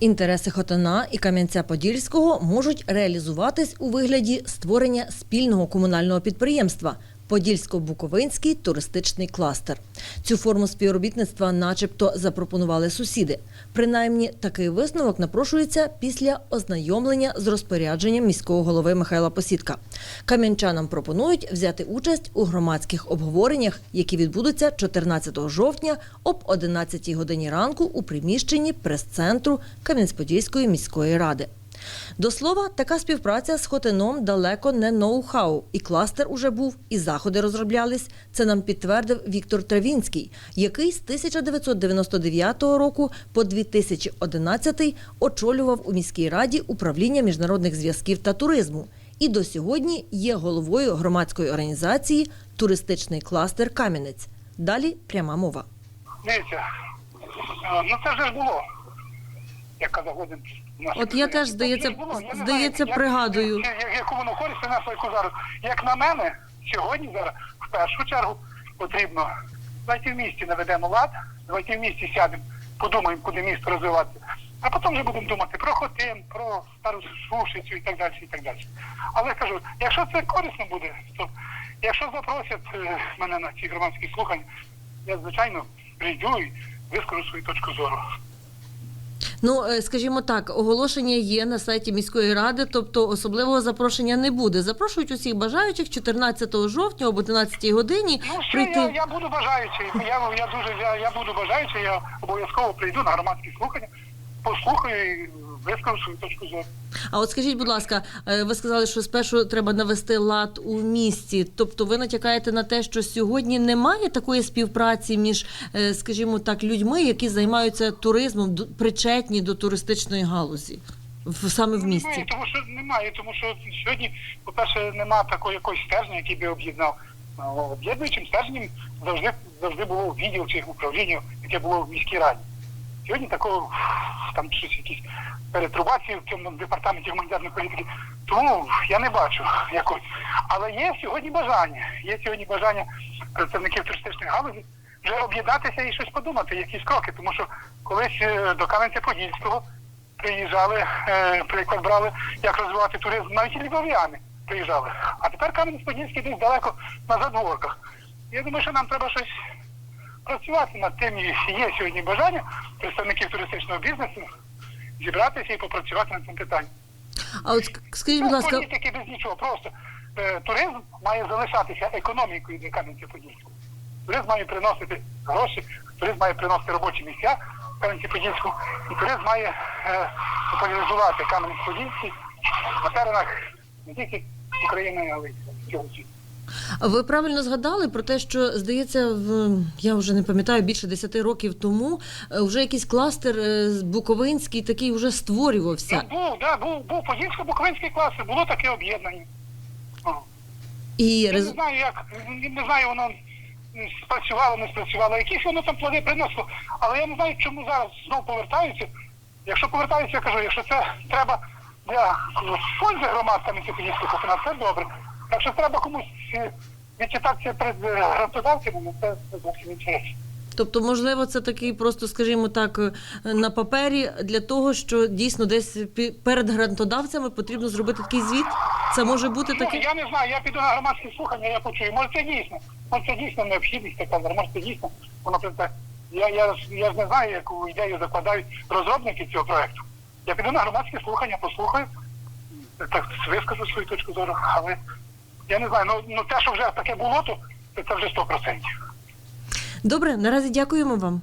Інтереси Хотина і Кам'янця-Подільського можуть реалізуватись у вигляді створення спільного комунального підприємства Подільсько-Буковинський туристичний кластер. Цю форму співробітництва, начебто, запропонували сусіди. Принаймні, такий висновок напрошується після ознайомлення з розпорядженням міського голови Михайла Посідка. Кам'янчанам пропонують взяти участь у громадських обговореннях, які відбудуться 14 жовтня об 11 годині ранку у приміщенні прес-центру Кам'янець-Подільської міської ради. До слова, така співпраця з Хотином далеко не ноу-хау. І кластер уже був, і заходи розроблялись. Це нам підтвердив Віктор Травінський, який з 1999 року по 2011 очолював у міській раді управління міжнародних зв'язків та туризму. І до сьогодні є головою громадської організації Туристичний кластер Кам'янець. Далі пряма мова. Дивіться, е, ну це вже ж було. Як казав один наш От я теж, здається, було. Здається, пригадую. Як, як, яку воно користь принесло, яку зараз. Як на мене, сьогодні зараз в першу чергу потрібно давайте в місті наведемо лад, давайте в місті сядемо, подумаємо, куди місто розвиватися. А потім вже будемо думати про Хотин, про стару Шушицю і так далі, і так далі. Але кажу, якщо це корисно буде, то якщо запросять е, мене на ці громадські слухання, я звичайно прийду і вискажу свою точку зору. Ну, е, скажімо так, оголошення є на сайті міської ради, тобто особливого запрошення не буде. Запрошують усіх бажаючих 14 жовтня об 11 годині Ну що, прийти. я, я буду бажаючий. Я, я дуже я, я буду бажаючий, я обов'язково прийду на громадські слухання, послухаю і вискажу свою точку зору. А от скажіть, будь ласка, е, ви сказали, що спершу треба навести лад у місті. Тобто ви натякаєте на те, що сьогодні немає такої співпраці між, е, скажімо так, людьми, які займаються туризмом, причетні до туристичної галузі, в саме в Ну, місті. Немає, тому що немає, тому що сьогодні, по-перше, немає такого якогось стержня, який би об'єднав. Об'єднуючим стержнем завжди завжди було відділ чи управління, яке було в міській раді. Сьогодні такого там щось якісь перетрубації в цьому департаменті гуманітарної політики. Тому я не бачу якось. Але є сьогодні бажання. Є сьогодні бажання представників туристичної галузі вже об'єднатися і щось подумати, якісь кроки. Тому що колись е, до Кам'янця-Подільського приїжджали, е, приклад брали, як розвивати туризм, навіть і львов'яни приїжджали. А тепер Кам'янець-Подільський десь далеко на задворках. Я думаю, що нам треба щось працювати над тим, і є сьогодні бажання представників туристичного бізнесу зібратися і попрацювати над цим питанням. А от скажіть, будь Ну, ласка, політики без нічого, просто е, туризм має залишатися економікою для Кам'янця-Подільського. Туризм має приносити гроші, туризм має приносити робочі місця в Кам'янці-Подільську, і туризм має е, популяризувати Кам'янець-Подільський на теренах не тільки України, але й всього світу. Ви правильно згадали про те, що здається, в я вже не пам'ятаю більше 10 років тому е, вже якийсь кластер е, Буковинський такий вже створювався. Ну, був, да, був, був Подільсько-Буковинський клас, було таке об'єднання. І Я не знаю, як не знаю, воно спрацювало, не спрацювало. Якісь воно там плоди принесло. Але я не знаю, чому зараз знову повертаються. Якщо повертаються, я кажу, якщо це треба для ну, пользи громадками Подільського на це добре. Якщо треба комусь е, відчитатися перед грантодавцями, ну це, зовсім інша річ. Тобто, можливо, це такий просто, скажімо так, е, на папері для того, що дійсно десь перед грантодавцями потрібно зробити такий звіт. Це може бути Ну, таке. я не знаю, я піду на громадські слухання, я почую. Може це дійсно, може це дійсно необхідність така, може це дійсно, воно. Я, я, ж- я ж не знаю, яку ідею закладають розробники цього проекту. Я піду на громадські слухання, послухаю, так вискажу свою точку зору, але я не знаю, ну, ну те, що вже таке було, то це, вже 100%. Добре, наразі дякуємо вам.